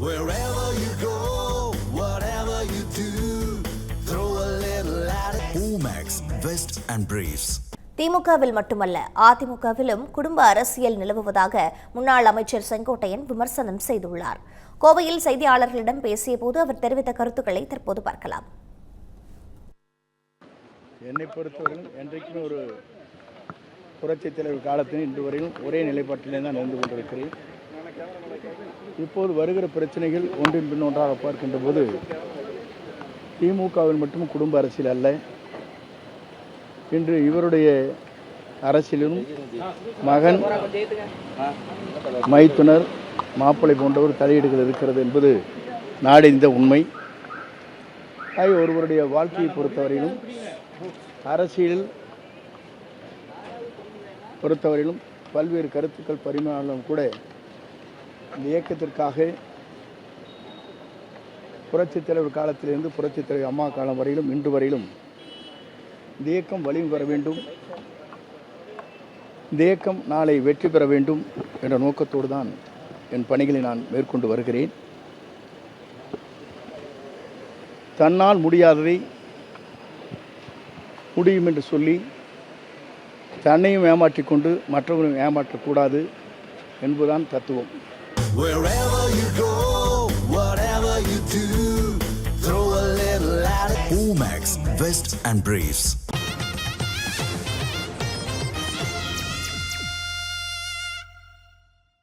Wherever you go, whatever you do, throw a little at it. Omax, Vest and Briefs. திமுகவில் மட்டுமல்ல அதிமுகவிலும் குடும்ப அரசியல் நிலவுவதாக முன்னாள் அமைச்சர் செங்கோட்டையன் விமர்சனம் செய்துள்ளார் கோவையில் செய்தியாளர்களிடம் பேசியபோது அவர் தெரிவித்த கருத்துக்களை தற்போது பார்க்கலாம் என்னை பொறுத்தவரையிலும் என்றைக்குமே ஒரு புரட்சித் தலைவர் காலத்தில் இன்று வரையிலும் ஒரே நிலைப்பாட்டிலே தான் நடந்து கொண்டிருக்கிறேன் இப்போது வருகிற பிரச்சனைகள் ஒன்றின் பின் ஒன்றாக பார்க்கின்ற போது திமுகவில் மட்டும் குடும்ப அரசியல் அல்ல. இன்று இவருடைய அரசியலிலும் மகன் மைத்துனர் மாப்பிள்ளை போன்றவர் தலையீடுகள் இருக்கிறது என்பது நாடறிந்த உண்மை. ஆகிய ஒருவருடைய வாழ்க்கையை பொறுத்தவரையிலும் அரசியல் பொறுத்தவரையிலும் பல்வேறு கருத்துக்கள் பரிமாணம் கூட இந்த இயக்கத்திற்காக புரட்சித் தலைவர் காலத்திலிருந்து புரட்சித் தலைவர் அம்மா காலம் வரையிலும் இன்று வரையிலும் இந்த இயக்கம் வலிமை பெற வேண்டும். இந்த இயக்கம் நாளை வெற்றி பெற வேண்டும் என்ற நோக்கத்தோடு தான் என் பணிகளை நான் மேற்கொண்டு வருகிறேன். தன்னால் முடியாததை முடியும் என்று சொல்லி தன்னையும் ஏமாற்றிக்கொண்டு மற்றவரையும் ஏமாற்றக்கூடாது என்பதுதான் தத்துவம். Wherever you go, whatever you do, throw a little at it. Omax, Vest and Briefs.